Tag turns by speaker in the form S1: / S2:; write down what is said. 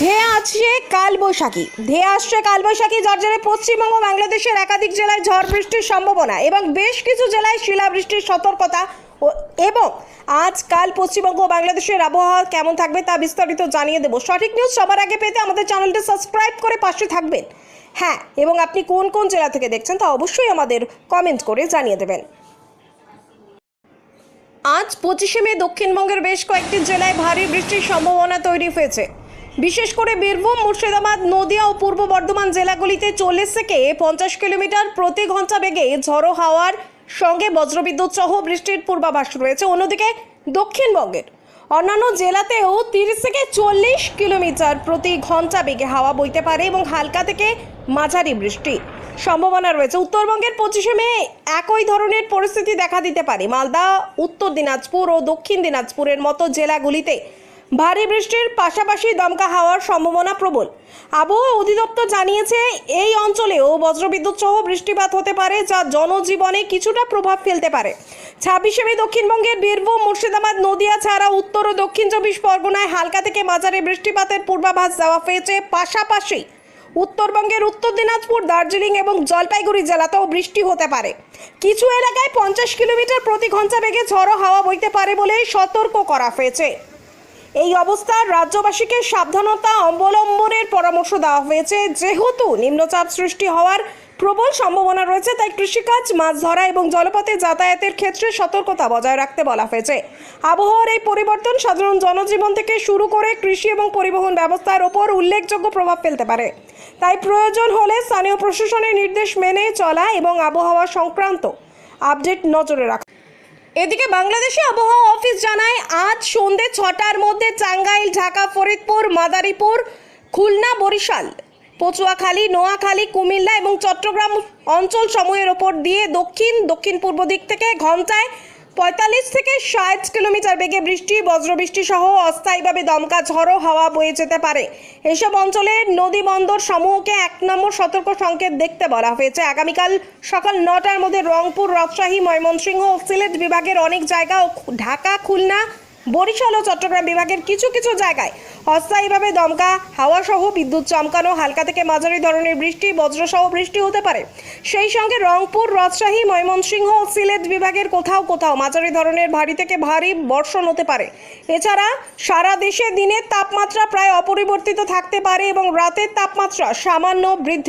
S1: ধেয়ে আসছে কালবৈশাখী। ধেয়ে আসছে কালবৈশাখী, যার জেরে পশ্চিমবঙ্গ, বাংলাদেশের একাধিক জেলায় ঝড় বৃষ্টির সম্ভাবনা এবং বেশ কিছু জেলায় শিলাবৃষ্টির সতর্কতা এবং আজ কাল পশ্চিমবঙ্গ বাংলাদেশের আবহাওয়া কেমন থাকবে তা বিস্তারিত জানিয়ে দেবো। সঠিক নিউজ সবার আগে পেতে আমাদের চ্যানেলটি সাবস্ক্রাইব করে পাশে থাকবেন। হ্যাঁ এবং আপনি কোন কোন জেলা থেকে দেখছেন তা অবশ্যই আমাদের কমেন্ট করে জানিয়ে দেবেন। আজ পঁচিশে মে দক্ষিণবঙ্গের বেশ কয়েকটি জেলায় ভারী বৃষ্টির সম্ভাবনা তৈরি হয়েছে। বিশেষ করে বীরভূম, মুর্শিদাবাদ, নদিয়া ও পূর্ব বর্ধমান জেলাগুলিতে চল্লিশ থেকে পঞ্চাশ কিলোমিটার প্রতি ঘণ্টা বেগে ঝড়ো হাওয়ার সঙ্গে বজ্রবিদ্যুৎ সহ বৃষ্টির পূর্বাভাস রয়েছে। অন্যদিকে দক্ষিণবঙ্গের অন্যান্য জেলাতেও তিরিশ থেকে চল্লিশ কিলোমিটার প্রতি ঘণ্টা বেগে হাওয়া বইতে পারে এবং হালকা থেকে মাঝারি বৃষ্টি। সম্ভাবনা রয়েছে। উত্তরবঙ্গের পঁচিশে মে একই ধরনের পরিস্থিতি দেখা দিতে পারে। মালদা, উত্তর দিনাজপুর ও দক্ষিণ দিনাজপুরের মতো জেলাগুলিতে ভারী বৃষ্টির পাশাপাশি দমকা হাওয়ার সম্ভাবনা প্রবল। আবহাওয়া অধিদপ্তর জানিয়েছে, এই অঞ্চলেও বজ্রবিদ্যুৎ সহ বৃষ্টিপাত হতে পারে, যা জনজীবনে কিছুটা প্রভাব ফেলতে পারে। ছাব্বিশে মে দক্ষিণবঙ্গের বীরভূম, মুর্শিদাবাদ, নদিয়া ছাড়া উত্তর ও দক্ষিণ চব্বিশ পরগনায় হালকা থেকে মাঝারি বৃষ্টিপাতের পূর্বাভাস দেওয়া হয়েছে। পাশাপাশি উত্তরবঙ্গের উত্তর দিনাজপুর, দার্জিলিং এবং জলপাইগুড়ি জেলাতেও বৃষ্টি হতে পারে। কিছু এলাকায় পঞ্চাশ কিলোমিটার প্রতি ঘণ্টা বেগে ঝড়ো হাওয়া বইতে পারে বলে সতর্ক করা হয়েছে। এই অবস্থায় রাজ্যবাসীকে সাবধানতা অবলম্বনের পরামর্শ দেওয়া হয়েছে। যেহেতু নিম্নচাপ সৃষ্টি হওয়ার প্রবল সম্ভাবনা রয়েছে, তাই কৃষিকাজ, মাছ ধরা এবং জলপথে যাতায়াতের ক্ষেত্রে সতর্কতা বজায় রাখতে বলা হয়েছে। আবহাওয়ার এই পরিবর্তন সাধারণ জনজীবন থেকে শুরু করে কৃষি এবং পরিবহন ব্যবস্থার ওপর উল্লেখযোগ্য প্রভাব ফেলতে পারে। তাই প্রয়োজন হলে স্থানীয় প্রশাসনের নির্দেশ মেনে চলা এবং আবহাওয়া সংক্রান্ত আপডেট নজরে রাখা। এদিকে বাংলাদেশে আবহাওয়া অফিস জানায়, আজ সন্ধে ছটার মধ্যে টাঙ্গাইল, ঢাকা, ফরিদপুর, মাদারীপুর, খুলনা, বরিশাল, পচুয়াখালী, নোয়াখালী, কুমিল্লা এবং চট্টগ্রাম অঞ্চল সমূহের ওপর দিয়ে দক্ষিণ দক্ষিণ পূর্ব দিক থেকে ঘন্টায় পঁয়তাল্লিশ থেকে ষাট কিলোমিটার বেগে বৃষ্টি, বজ্রবৃষ্টি সহ অস্থায়ীভাবে দমকা ঝড়ো হাওয়া বয়ে যেতে পারে। এসব অঞ্চলের নদী বন্দর সমূহকে এক নম্বর সতর্ক সংকেত দেখতে বলা হয়েছে। আগামীকাল সকাল নটার মধ্যে রংপুর রাজশাহী ময়মনসিংহ ও সিলেট বিভাগের অনেক জায়গা ও ঢাকা, খুলনা, বরিশাল ও চট্টগ্রাম বিভাগের কিছু কিছু জায়গায় অস্থায়ীভাবে দমকা হাওয়া সহ বিদ্যুৎ চমকানো, হালকা থেকে মাঝারি ধরনের বৃষ্টি, বজ্রসহ বৃষ্টি হতে পারে। সেই সঙ্গে রংপুর, রাজশাহী, ময়মনসিংহ ও সিলেট বিভাগের কোথাও কোথাও মাঝারি ধরনের ভারী থেকে ভারী বর্ষণ হতে পারে। এছাড়া সারা দেশে দিনের তাপমাত্রা প্রায় অপরিবর্তিত থাকতে পারে এবং রাতের তাপমাত্রা সামান্য বৃদ্ধি